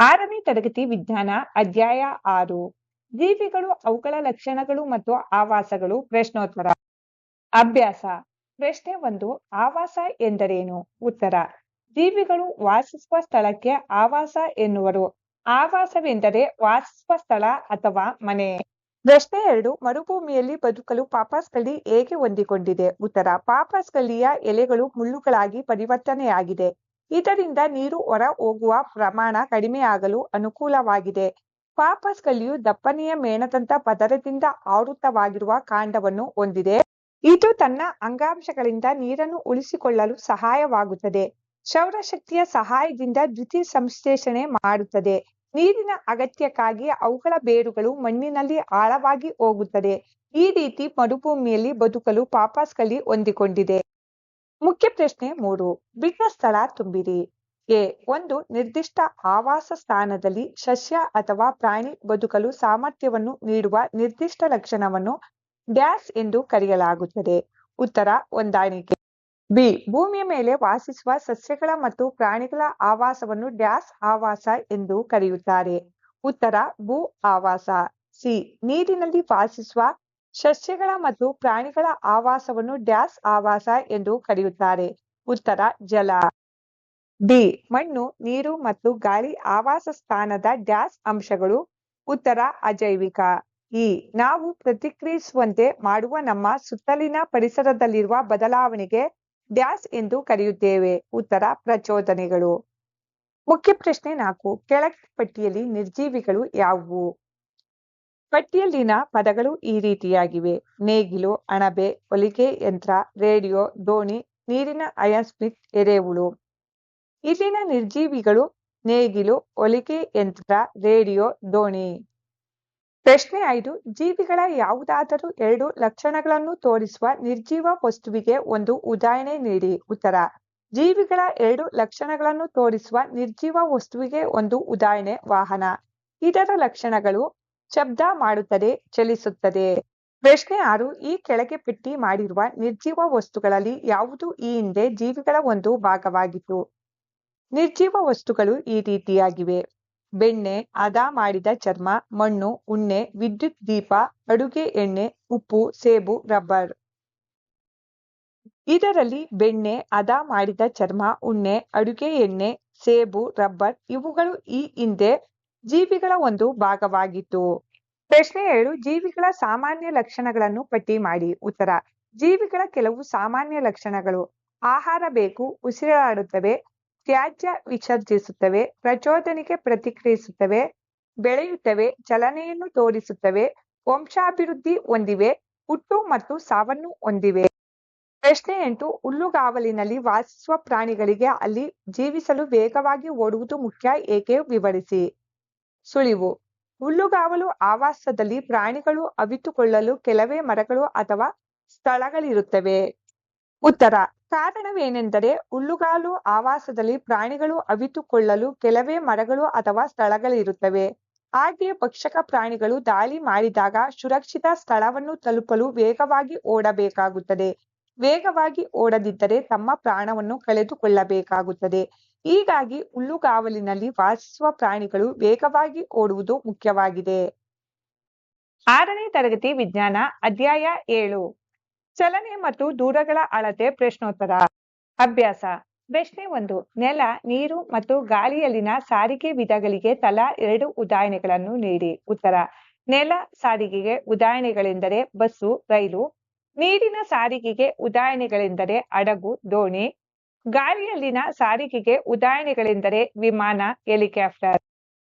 ಆರನೇ ತರಗತಿ ವಿಜ್ಞಾನ, ಅಧ್ಯಾಯ ಆರು. ಜೀವಿಗಳು, ಅವುಗಳ ಲಕ್ಷಣಗಳು ಮತ್ತು ಆವಾಸಗಳು. ಪ್ರಶ್ನೋತ್ತರ. ಅಭ್ಯಾಸ. ಪ್ರಶ್ನೆ ಒಂದು, ಆವಾಸ ಎಂದರೇನು? ಉತ್ತರ, ಜೀವಿಗಳು ವಾಸಿಸುವ ಸ್ಥಳಕ್ಕೆ ಆವಾಸ ಎನ್ನುವರು. ಆವಾಸವೆಂದರೆ ವಾಸಿಸುವ ಸ್ಥಳ ಅಥವಾ ಮನೆ. ಪ್ರಶ್ನೆ ಎರಡು, ಮರುಭೂಮಿಯಲ್ಲಿ ಬದುಕಲು ಪಾಪಸ್ಕಲ್ಲಿ ಹೇಗೆ ಹೊಂದಿಕೊಂಡಿದೆ? ಉತ್ತರ ಪಾಪಸ್ಕಲ್ಲಿಯ ಎಲೆಗಳು ಮುಳ್ಳುಗಳಾಗಿ ಪರಿವರ್ತನೆಯಾಗಿದೆ. ಇದರಿಂದ ನೀರು ಹೊರ ಹೋಗುವ ಪ್ರಮಾಣ ಕಡಿಮೆಯಾಗಲು ಅನುಕೂಲವಾಗಿದೆ. ಪಾಪಸ್ ಕಲಿಯು ದಪ್ಪನೆಯ ಮೇಣದಂತ ಪದರದಿಂದ ಆವೃತವಾಗಿರುವ ಕಾಂಡವನ್ನು ಹೊಂದಿದೆ. ಇದು ತನ್ನ ಅಂಗಾಂಶಗಳಿಂದ ನೀರನ್ನು ಉಳಿಸಿಕೊಳ್ಳಲು ಸಹಾಯವಾಗುತ್ತದೆ. ಸೌರಶಕ್ತಿಯ ಸಹಾಯದಿಂದ ದ್ಯುತಿ ಸಂಶ್ಲೇಷಣೆ ಮಾಡುತ್ತದೆ. ನೀರಿನ ಅಗತ್ಯಕ್ಕಾಗಿ ಅವುಗಳ ಬೇರುಗಳು ಮಣ್ಣಿನಲ್ಲಿ ಆಳವಾಗಿ ಹೋಗುತ್ತದೆ. ಈ ರೀತಿ ಮರುಭೂಮಿಯಲ್ಲಿ ಬದುಕಲು ಪಾಪಸ್ಕಲಿ ಹೊಂದಿಕೊಂಡಿದೆ. ಮುಖ್ಯ ಪ್ರಶ್ನೆ ಮೂರು. ಬಿಟ್ಟ ಸ್ಥಳ ತುಂಬಿರಿ. ಎ. ಒಂದು ನಿರ್ದಿಷ್ಟ ಆವಾಸ ಸ್ಥಾನದಲ್ಲಿ ಸಸ್ಯ ಅಥವಾ ಪ್ರಾಣಿ ಬದುಕಲು ಸಾಮರ್ಥ್ಯವನ್ನು ನೀಡುವ ನಿರ್ದಿಷ್ಟ ಲಕ್ಷಣವನ್ನು ಡ್ಯಾಸ್ ಎಂದು ಕರೆಯಲಾಗುತ್ತದೆ. ಉತ್ತರ ಹೊಂದಾಣಿಕೆ. ಬಿ. ಭೂಮಿಯ ಮೇಲೆ ವಾಸಿಸುವ ಸಸ್ಯಗಳ ಮತ್ತು ಪ್ರಾಣಿಗಳ ಆವಾಸವನ್ನು ಡ್ಯಾಸ್ ಆವಾಸ ಎಂದು ಕರೆಯುತ್ತಾರೆ. ಉತ್ತರ ಭೂ ಆವಾಸ. ಸಿ. ನೀರಿನಲ್ಲಿ ವಾಸಿಸುವ ಸಸ್ಯಗಳ ಮತ್ತು ಪ್ರಾಣಿಗಳ ಆವಾಸವನ್ನು ಡ್ಯಾಸ್ ಆವಾಸ ಎಂದು ಕರೆಯುತ್ತಾರೆ. ಉತ್ತರ, ಜಲ. ಡಿ, ಮಣ್ಣು, ನೀರು ಮತ್ತು ಗಾಳಿ ಆವಾಸ ಸ್ಥಾನದ ಡ್ಯಾಸ್ ಅಂಶಗಳು. ಉತ್ತರ, ಅಜೈವಿಕ. ಇ, ನಾವು ಪ್ರತಿಕ್ರಿಯಿಸುವಂತೆ ಮಾಡುವ ನಮ್ಮ ಸುತ್ತಲಿನ ಪರಿಸರದಲ್ಲಿರುವ ಬದಲಾವಣೆಗೆ ಡ್ಯಾಸ್ ಎಂದು ಕರೆಯುತ್ತೇವೆ. ಉತ್ತರ, ಪ್ರಚೋದನೆಗಳು. ಮುಖ್ಯ ಪ್ರಶ್ನೆ ನಾಲ್ಕು. ಕೆಳಗಿನ ಪಟ್ಟಿಯಲ್ಲಿ ನಿರ್ಜೀವಿಗಳು ಯಾವುವು? ಪಟ್ಟಿಯಲ್ಲಿನ ಪದಗಳು ಈ ರೀತಿಯಾಗಿವೆ. ನೇಗಿಲು, ಅಣಬೆ, ಹೊಲಿಗೆ ಯಂತ್ರ, ರೇಡಿಯೋ, ದೋಣಿ, ನೀರಿನ ಅಯಾಸ್ಮಿಕ್ ಎರೆಹುಳು. ಇಲ್ಲಿನ ನಿರ್ಜೀವಿಗಳು ನೇಗಿಲು, ಹೊಲಿಗೆ ಯಂತ್ರ, ರೇಡಿಯೋ, ದೋಣಿ. ಪ್ರಶ್ನೆ ಐದು, ಜೀವಿಗಳ ಯಾವುದಾದರೂ ಎರಡು ಲಕ್ಷಣಗಳನ್ನು ತೋರಿಸುವ ನಿರ್ಜೀವ ವಸ್ತುವಿಗೆ ಒಂದು ಉದಾಹರಣೆ ನೀಡಿ. ಉತ್ತರ, ಜೀವಿಗಳ ಎರಡು ಲಕ್ಷಣಗಳನ್ನು ತೋರಿಸುವ ನಿರ್ಜೀವ ವಸ್ತುವಿಗೆ ಒಂದು ಉದಾಹರಣೆ ವಾಹನ. ಇದರ ಲಕ್ಷಣಗಳು ಶಬ್ದ ಮಾಡುತ್ತದೆ, ಚಲಿಸುತ್ತದೆ. ಪ್ರಶ್ನೆ ಆರು, ಈ ಕೆಳಗೆ ಪಟ್ಟಿ ಮಾಡಿರುವ ನಿರ್ಜೀವ ವಸ್ತುಗಳಲ್ಲಿ ಯಾವುದು ಈ ಹಿಂದೆ ಜೀವಿಗಳ ಒಂದು ಭಾಗವಾಗಿತ್ತು? ನಿರ್ಜೀವ ವಸ್ತುಗಳು ಈ ರೀತಿಯಾಗಿವೆ. ಬೆಣ್ಣೆ ಹದ ಮಾಡಿದ ಚರ್ಮ, ಮಣ್ಣು, ಉಣ್ಣೆ, ವಿದ್ಯುತ್ ದೀಪ, ಅಡುಗೆ ಎಣ್ಣೆ, ಉಪ್ಪು, ಸೇಬು, ರಬ್ಬರ್. ಇದರಲ್ಲಿ ಬೆಣ್ಣೆ ಹದ ಮಾಡಿದ ಚರ್ಮ, ಉಣ್ಣೆ, ಅಡುಗೆ ಎಣ್ಣೆ, ಸೇಬು, ರಬ್ಬರ್ ಇವುಗಳು ಈ ಹಿಂದೆ ಜೀವಿಗಳ ಒಂದು ಭಾಗವಾಗಿತ್ತು. ಪ್ರಶ್ನೆ ಏಳು, ಜೀವಿಗಳ ಸಾಮಾನ್ಯ ಲಕ್ಷಣಗಳನ್ನು ಪಟ್ಟಿ ಮಾಡಿ. ಉತ್ತರ, ಜೀವಿಗಳ ಕೆಲವು ಸಾಮಾನ್ಯ ಲಕ್ಷಣಗಳು. ಆಹಾರ ಬೇಕು, ಉಸಿರಾಡುತ್ತವೆ, ತ್ಯಾಜ್ಯ ವಿಸರ್ಜಿಸುತ್ತವೆ, ಪ್ರಚೋದನೆಗೆ ಪ್ರತಿಕ್ರಿಯಿಸುತ್ತವೆ, ಬೆಳೆಯುತ್ತವೆ, ಚಲನೆಯನ್ನು ತೋರಿಸುತ್ತವೆ, ವಂಶಾಭಿವೃದ್ಧಿ ಹೊಂದಿವೆ, ಹುಟ್ಟು ಮತ್ತು ಸಾವನ್ನು ಹೊಂದಿವೆ. ಪ್ರಶ್ನೆ ಎಂಟು, ಹುಲ್ಲುಗಾವಲಿನಲ್ಲಿ ವಾಸಿಸುವ ಪ್ರಾಣಿಗಳಿಗೆ ಅಲ್ಲಿ ಜೀವಿಸಲು ವೇಗವಾಗಿ ಓಡುವುದು ಮುಖ್ಯ, ಏಕೆ ವಿವರಿಸಿ. ಸುಳಿವು. ಹುಲ್ಲುಗಾವಲು ಆವಾಸದಲ್ಲಿ ಪ್ರಾಣಿಗಳು ಅವಿತುಕೊಳ್ಳಲು ಕೆಲವೇ ಮರಗಳು ಅಥವಾ ಸ್ಥಳಗಳಿರುತ್ತವೆ. ಉತ್ತರ. ಕಾರಣವೇನೆಂದರೆ ಹುಲ್ಲುಗಾಲು ಆವಾಸದಲ್ಲಿ ಪ್ರಾಣಿಗಳು ಅವಿತುಕೊಳ್ಳಲು ಕೆಲವೇ ಮರಗಳು ಅಥವಾ ಸ್ಥಳಗಳಿರುತ್ತವೆ. ಹಾಗೆಯೇ ಭಕ್ಷಕ ಪ್ರಾಣಿಗಳು ದಾಳಿ ಮಾಡಿದಾಗ ಸುರಕ್ಷಿತ ಸ್ಥಳವನ್ನು ತಲುಪಲು ವೇಗವಾಗಿ ಓಡಬೇಕಾಗುತ್ತದೆ. ವೇಗವಾಗಿ ಓಡದಿದ್ದರೆ ತಮ್ಮ ಪ್ರಾಣವನ್ನು ಕಳೆದುಕೊಳ್ಳಬೇಕಾಗುತ್ತದೆ. ಹೀಗಾಗಿ ಹುಲ್ಲುಗಾವಲಿನಲ್ಲಿ ವಾಸಿಸುವ ಪ್ರಾಣಿಗಳು ವೇಗವಾಗಿ ಓಡುವುದು ಮುಖ್ಯವಾಗಿದೆ. ಆರನೇ ತರಗತಿ ವಿಜ್ಞಾನ, ಅಧ್ಯಾಯ ಏಳು. ಚಲನೆ ಮತ್ತು ದೂರಗಳ ಅಳತೆ ಪ್ರಶ್ನೋತ್ತರ. ಅಭ್ಯಾಸ. ಪ್ರಶ್ನೆ ಒಂದು. ನೆಲ, ನೀರು ಮತ್ತು ಗಾಳಿಯಲ್ಲಿನ ಸಾರಿಗೆ ವಿಧಗಳಿಗೆ ತಲಾ ಎರಡು ಉದಾಹರಣೆಗಳನ್ನು ನೀಡಿ. ಉತ್ತರ. ನೆಲ ಸಾರಿಗೆಗೆ ಉದಾಹರಣೆಗಳೆಂದರೆ ಬಸ್ಸು, ರೈಲು. ನೀರಿನ ಸಾರಿಗೆಗೆ ಉದಾಹರಣೆಗಳೆಂದರೆ ಹಡಗು ದೋಣಿ. ಗಾಳಿಯಲ್ಲಿನ ಸಾರಿಗೆಗೆ ಉದಾಹರಣೆಗಳೆಂದರೆ ವಿಮಾನ, ಹೆಲಿಕಾಪ್ಟರ್.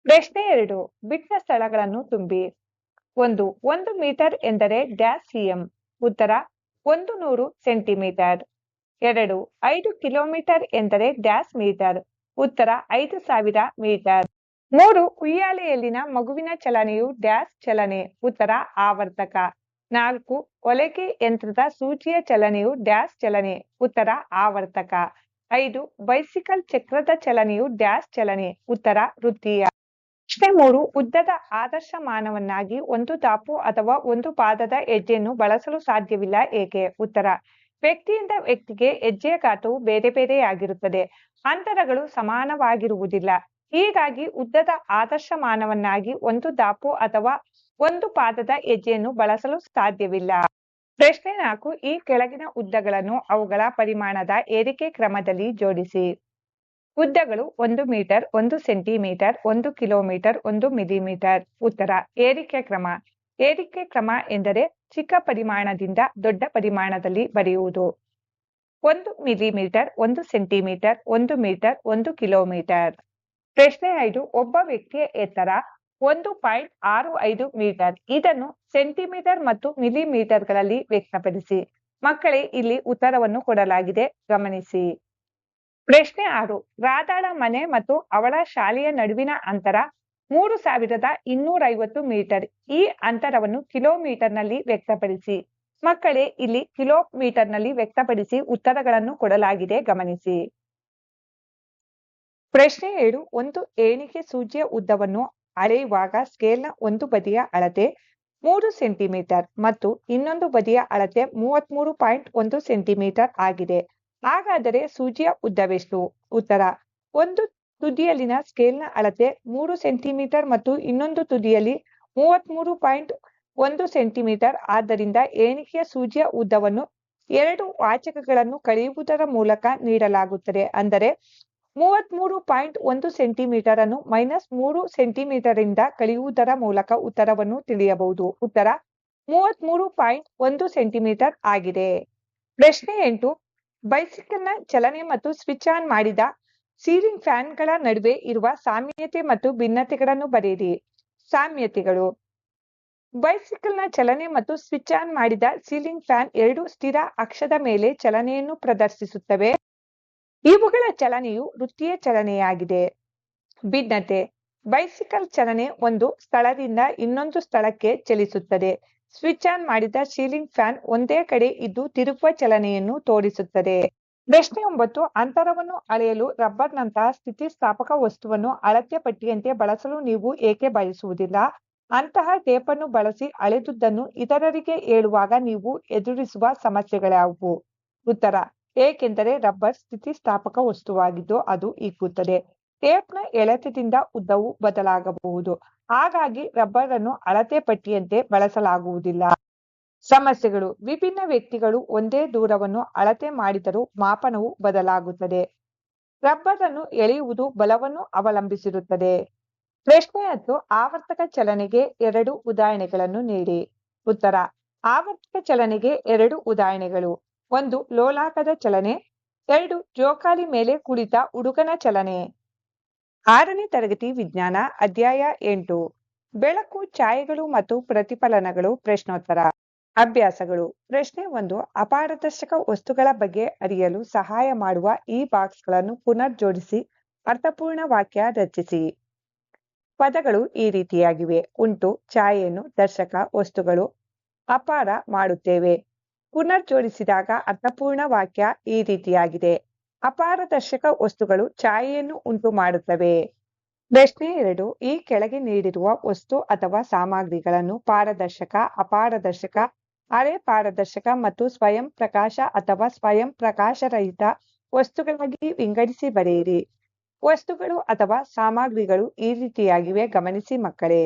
ಪ್ರಶ್ನೆ ಎರಡು ಬಿಟ್ಟ ಸ್ಥಳಗಳನ್ನು ತುಂಬಿ. ಒಂದು ಒಂದು ಮೀಟರ್ ಎಂದರೆ ಡ್ಯಾಶ್ ಸಿಎಂ. ಉತ್ತರ, ಒಂದು ನೂರು ಸೆಂಟಿಮೀಟರ್. ಎರಡು, ಐದು ಕಿಲೋಮೀಟರ್ ಎಂದರೆ ಡ್ಯಾಶ್ ಮೀಟರ್. ಉತ್ತರ, ಐದು ಸಾವಿರ ಮೀಟರ್. ಮೂರು, ಉಯ್ಯಾಲೆಯಲ್ಲಿನ ಮಗುವಿನ ಚಲನೆಯು ಡ್ಯಾಶ್ ಚಲನೆ. ಉತ್ತರ, ಆವರ್ತಕ. ನಾಲ್ಕು, ಒಲೆಕೆ ಯಂತ್ರದ ಸೂಚಿಯ ಚಲನೆಯು ಡ್ಯಾಶ್ ಚಲನೆ. ಉತ್ತರ, ಆವರ್ತಕ. ಐದು, ಬೈಸಿಕಲ್ ಚಕ್ರದ ಚಲನೆಯು ಡ್ಯಾಶ್ ಚಲನೆ. ಉತ್ತರ, ವೃತ್ತೀಯ. ಪ್ರಶ್ನೆ ಮೂರು, ಉದ್ದದ ಆದರ್ಶ ಮಾನವನ್ನಾಗಿ ಒಂದು ದಾಪು ಅಥವಾ ಒಂದು ಪಾದದ ಹೆಜ್ಜೆಯನ್ನು ಬಳಸಲು ಸಾಧ್ಯವಿಲ್ಲ ಏಕೆ? ಉತ್ತರ, ವ್ಯಕ್ತಿಯಿಂದ ವ್ಯಕ್ತಿಗೆ ಹೆಜ್ಜೆಯ ಗಾತ್ರವು ಬೇರೆ ಬೇರೆಯಾಗಿರುತ್ತದೆ. ಅಂತರಗಳು ಸಮಾನವಾಗಿರುವುದಿಲ್ಲ. ಹೀಗಾಗಿ ಉದ್ದದ ಆದರ್ಶ ಮಾನವನ್ನಾಗಿ ಒಂದು ದಾಪು ಅಥವಾ ಒಂದು ಪಾದದ ಹೆಜ್ಜೆಯನ್ನು ಬಳಸಲು ಸಾಧ್ಯವಿಲ್ಲ. ಪ್ರಶ್ನೆ ನಾಲ್ಕು, ಈ ಕೆಳಗಿನ ಉದ್ದಗಳನ್ನು ಅವುಗಳ ಪರಿಮಾಣದ ಏರಿಕೆ ಕ್ರಮದಲ್ಲಿ ಜೋಡಿಸಿ. ಉದ್ದಗಳು ಒಂದು ಮೀಟರ್, ಒಂದು ಸೆಂಟಿಮೀಟರ್, ಒಂದು ಕಿಲೋಮೀಟರ್, ಒಂದು ಮಿಲಿಮೀಟರ್. ಉತ್ತರ, ಏರಿಕೆ ಕ್ರಮ. ಏರಿಕೆ ಕ್ರಮ ಎಂದರೆ ಚಿಕ್ಕ ಪರಿಮಾಣದಿಂದ ದೊಡ್ಡ ಪರಿಮಾಣದಲ್ಲಿ ಬರೆಯುವುದು. ಒಂದು ಮಿಲಿಮೀಟರ್, ಒಂದು ಸೆಂಟಿಮೀಟರ್, ಒಂದು ಮೀಟರ್, ಒಂದು ಕಿಲೋಮೀಟರ್. ಪ್ರಶ್ನೆ ಐದು, ಒಬ್ಬ ವ್ಯಕ್ತಿಯ ಎತ್ತರ ಒಂದು ಪಾಯಿಂಟ್ ಆರು ಐದು ಮೀಟರ್. ಇದನ್ನು ಸೆಂಟಿಮೀಟರ್ ಮತ್ತು ಮಿಲಿಮೀಟರ್ಗಳಲ್ಲಿ ವ್ಯಕ್ತಪಡಿಸಿ. ಮಕ್ಕಳೇ, ಇಲ್ಲಿ ಉತ್ತರವನ್ನು ಕೊಡಲಾಗಿದೆ. ಗಮನಿಸಿ. ಪ್ರಶ್ನೆ ಆರು. ರಾಧಾಳ ಮನೆ ಮತ್ತು ಅವಳ ಶಾಲೆಯ ನಡುವಿನ ಅಂತರ ಮೂರು ಸಾವಿರದ ಇನ್ನೂರ ಐವತ್ತು ಮೀಟರ್. ಈ ಅಂತರವನ್ನು ಕಿಲೋಮೀಟರ್ನಲ್ಲಿ ವ್ಯಕ್ತಪಡಿಸಿ. ಮಕ್ಕಳೇ, ಇಲ್ಲಿ ಕಿಲೋಮೀಟರ್ನಲ್ಲಿ ವ್ಯಕ್ತಪಡಿಸಿ ಉತ್ತರಗಳನ್ನು ಕೊಡಲಾಗಿದೆ. ಗಮನಿಸಿ. ಪ್ರಶ್ನೆ ಏಳು. ಒಂದು ಏಣಿಕೆ ಸೂಜಿಯ ಉದ್ದವನ್ನು ಅಳೆಯುವಾಗ ಸ್ಕೇಲ್ನ ಒಂದು ಬದಿಯ ಅಳತೆ ಮೂರು ಸೆಂಟಿಮೀಟರ್ ಮತ್ತು ಇನ್ನೊಂದು ಬದಿಯ ಅಳತೆ ಮೂವತ್ಮೂರು ಪಾಯಿಂಟ್ ಒಂದು ಸೆಂಟಿಮೀಟರ್ ಆಗಿದೆ. ಹಾಗಾದರೆ ಸೂಜಿಯ ಉದ್ದವೆಷ್ಟು? ಉತ್ತರ, ಒಂದು ತುದಿಯಲ್ಲಿನ ಸ್ಕೇಲ್ನ ಅಳತೆ ಮೂರು ಸೆಂಟಿಮೀಟರ್ ಮತ್ತು ಇನ್ನೊಂದು ತುದಿಯಲ್ಲಿ ಮೂವತ್ಮೂರು ಪಾಯಿಂಟ್ ಒಂದು ಸೆಂಟಿಮೀಟರ್ ಆದ್ದರಿಂದ ಏಣಿಕೆಯ ಸೂಜಿಯ ಉದ್ದವನ್ನು ಎರಡು ವಾಚಕಗಳನ್ನು ಕಳೆಯುವುದರ ಮೂಲಕ ನೀಡಲಾಗುತ್ತದೆ. ಅಂದರೆ ಮೂವತ್ಮೂರು ಪಾಯಿಂಟ್ ಒಂದು ಸೆಂಟಿಮೀಟರ್ ಅನ್ನು ಮೈನಸ್ ಮೂರು ಸೆಂಟಿಮೀಟರ್ ಇಂದ ಕಳೆಯುವುದರ ಮೂಲಕ ಉತ್ತರವನ್ನು ತಿಳಿಯಬಹುದು. ಉತ್ತರ, ಮೂವತ್ಮೂರು ಪಾಯಿಂಟ್ ಒಂದು ಸೆಂಟಿಮೀಟರ್ ಆಗಿದೆ. ಪ್ರಶ್ನೆ ಎಂಟು, ಬೈಸಿಕಲ್ನ ಚಲನೆ ಮತ್ತು ಸ್ವಿಚ್ ಆನ್ ಮಾಡಿದ ಸೀಲಿಂಗ್ ಫ್ಯಾನ್ಗಳ ನಡುವೆ ಇರುವ ಸಾಮ್ಯತೆ ಮತ್ತು ಭಿನ್ನತೆಗಳನ್ನು ಬರೆಯಿರಿ. ಸಾಮ್ಯತೆಗಳು. ಬೈಸಿಕಲ್ನ ಚಲನೆ ಮತ್ತು ಸ್ವಿಚ್ ಆನ್ ಮಾಡಿದ ಸೀಲಿಂಗ್ ಫ್ಯಾನ್ ಎರಡು ಸ್ಥಿರ ಅಕ್ಷದ ಮೇಲೆ ಚಲನೆಯನ್ನು ಪ್ರದರ್ಶಿಸುತ್ತವೆ. ಇವುಗಳ ಚಲನೆಯು ವೃತ್ತಿಯ ಚಲನೆಯಾಗಿದೆ. ಭಿನ್ನತೆ ಬೈಸಿಕಲ್ ಚಲನೆ ಒಂದು ಸ್ಥಳದಿಂದ ಇನ್ನೊಂದು ಸ್ಥಳಕ್ಕೆ ಚಲಿಸುತ್ತದೆ. ಸ್ವಿಚ್ ಆನ್ ಮಾಡಿದ ಸೀಲಿಂಗ್ ಫ್ಯಾನ್ ಒಂದೇ ಕಡೆ ಇದ್ದು ತಿರುಗುವ ಚಲನೆಯನ್ನು ತೋರಿಸುತ್ತದೆ. ಪ್ರಶ್ನೆ ಒಂಬತ್ತು, ಅಂತರವನ್ನು ಅಳೆಯಲು ರಬ್ಬರ್ನಂತಹ ಸ್ಥಿತಿಸ್ಥಾಪಕ ವಸ್ತುವನ್ನು ಅಳತೆ ಪಟ್ಟಿಯಂತೆ ಬಳಸಲು ನೀವು ಏಕೆ ಬಯಸುವುದಿಲ್ಲ? ಅಂತಹ ಟೇಪನ್ನು ಬಳಸಿ ಅಳೆದುದನ್ನು ಇತರರಿಗೆ ಹೇಳುವಾಗ ನೀವು ಎದುರಿಸುವ ಸಮಸ್ಯೆಗಳ್ಯಾವುವು ಉತ್ತರ ಏಕೆಂದರೆ ರಬ್ಬರ್ ಸ್ಥಿತಿಸ್ಥಾಪಕ ವಸ್ತುವಾಗಿದ್ದು ಅದು ಹಿಗ್ಗುತ್ತದೆ ಟೇಪ್ನ ಎಳೆತದಿಂದ ಉದ್ದವು ಬದಲಾಗಬಹುದು. ಹಾಗಾಗಿ ರಬ್ಬರ್ ಅನ್ನು ಅಳತೆ ಪಟ್ಟಿಯಂತೆ ಬಳಸಲಾಗುವುದಿಲ್ಲ. ಸಮಸ್ಯೆಗಳು. ವಿಭಿನ್ನ ವ್ಯಕ್ತಿಗಳು ಒಂದೇ ದೂರವನ್ನು ಅಳತೆ ಮಾಡಿದರೂ ಮಾಪನವು ಬದಲಾಗುತ್ತದೆ. ರಬ್ಬರ್ ಅನ್ನು ಎಳೆಯುವುದು ಬಲವನ್ನು ಅವಲಂಬಿಸಿರುತ್ತದೆ. ಪ್ರಶ್ನೆ ಹತ್ತು ಆವರ್ತಕ ಚಲನೆಗೆ ಎರಡು ಉದಾಹರಣೆಗಳನ್ನು ನೀಡಿ. ಉತ್ತರ. ಆವರ್ತಕ ಚಲನೆಗೆ ಎರಡು ಉದಾಹರಣೆಗಳು. ಒಂದು ಲೋಲಾಕದ ಚಲನೆ, ಎರಡು ಜೋಕಾಲಿ ಮೇಲೆ ಕುಳಿತ ಹುಡುಗನ ಚಲನೆ. ಆರನೇ ತರಗತಿ ವಿಜ್ಞಾನ, ಅಧ್ಯಾಯ ಎಂಟು. ಬೆಳಕು, ಛಾಯೆಗಳು ಮತ್ತು ಪ್ರತಿಫಲನಗಳು, ಪ್ರಶ್ನೋತ್ತರ. ಅಭ್ಯಾಸಗಳು. ಪ್ರಶ್ನೆ ಒಂದು, ಅಪಾರದರ್ಶಕ ವಸ್ತುಗಳ ಬಗ್ಗೆ ಅರಿಯಲು ಸಹಾಯ ಮಾಡುವ ಈ ಬಾಕ್ಸ್ಗಳನ್ನು ಪುನರ್ ಜೋಡಿಸಿ ಅರ್ಥಪೂರ್ಣ ವಾಕ್ಯ ರಚಿಸಿ. ಪದಗಳು ಈ ರೀತಿಯಾಗಿವೆ. ಉಂಟು, ಛಾಯೆಯನ್ನು ದರ್ಶಕ ವಸ್ತುಗಳು ಅಪಾರ ಮಾಡುತ್ತೇವೆ. ಪುನರ್ ಜೋಡಿಸಿದಾಗ ಅರ್ಥಪೂರ್ಣ ವಾಕ್ಯ ಈ ರೀತಿಯಾಗಿದೆ. ಅಪಾರದರ್ಶಕ ವಸ್ತುಗಳು ಛಾಯೆಯನ್ನು ಉಂಟು ಮಾಡುತ್ತವೆ ಪ್ರಶ್ನೆ ಎರಡು, ಈ ಕೆಳಗೆ ನೀಡಿರುವ ವಸ್ತು ಅಥವಾ ಸಾಮಗ್ರಿಗಳನ್ನು ಪಾರದರ್ಶಕ, ಅಪಾರದರ್ಶಕ, ಅರೆ ಪಾರದರ್ಶಕ ಮತ್ತು ಸ್ವಯಂ ಪ್ರಕಾಶ ಅಥವಾ ಸ್ವಯಂ ಪ್ರಕಾಶರಹಿತ ವಸ್ತುಗಳಾಗಿ ವಿಂಗಡಿಸಿ ಬರೆಯಿರಿ. ವಸ್ತುಗಳು ಅಥವಾ ಸಾಮಗ್ರಿಗಳು ಈ ರೀತಿಯಾಗಿವೆ, ಗಮನಿಸಿ ಮಕ್ಕಳೇ.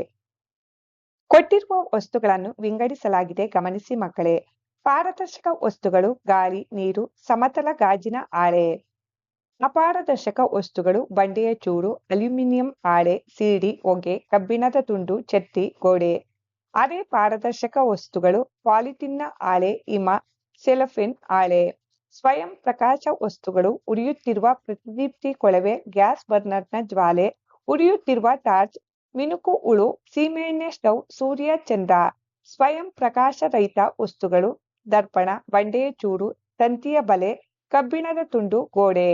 ಕೊಟ್ಟಿರುವ ವಸ್ತುಗಳನ್ನು ವಿಂಗಡಿಸಲಾಗಿದೆ, ಗಮನಿಸಿ ಮಕ್ಕಳೇ. ಪಾರದರ್ಶಕ ವಸ್ತುಗಳು, ಗಾಳಿ, ನೀರು, ಸಮತಲ ಗಾಜಿನ ಹಾಳೆ ಅಪಾರದರ್ಶಕ ವಸ್ತುಗಳು, ಬಂಡೆಯ ಚೂರು, ಅಲ್ಯೂಮಿನಿಯಂ ಹಾಳೆ ಸೀಡಿ, ಹೊಗೆ, ಕಬ್ಬಿಣದ ತುಂಡು ಛತ್ತಿ ಗೋಡೆ. ಅರೆ ಪಾರದರ್ಶಕ ವಸ್ತುಗಳು ಪಾಲಿಥಿನ್ನ ಹಾಳೆ ಹಿಮ, ಸೆಲಫಿನ್ ಹಾಳೆ ಸ್ವಯಂ ಪ್ರಕಾಶ ವಸ್ತುಗಳು, ಉರಿಯುತ್ತಿರುವ ಪ್ರತಿದೀಪ್ತಿ ಕೊಳವೆ, ಗ್ಯಾಸ್ ಬರ್ನರ್ನ ಜ್ವಾಲೆ, ಉರಿಯುತ್ತಿರುವ ಟಾರ್ಚ್, ಮಿನುಕು ಉಳು, ಸೀಮೆಎಣ್ಣೆ ಸ್ಟವ್, ಸೂರ್ಯ ಚಂದ್ರ. ಸ್ವಯಂ ಪ್ರಕಾಶರಹಿತ ವಸ್ತುಗಳು ದರ್ಪಣ ಬಂಡೆಯ ಚೂರು, ತಂತಿಯ ಬಲೆ, ಕಬ್ಬಿಣದ ತುಂಡು, ಗೋಡೆ.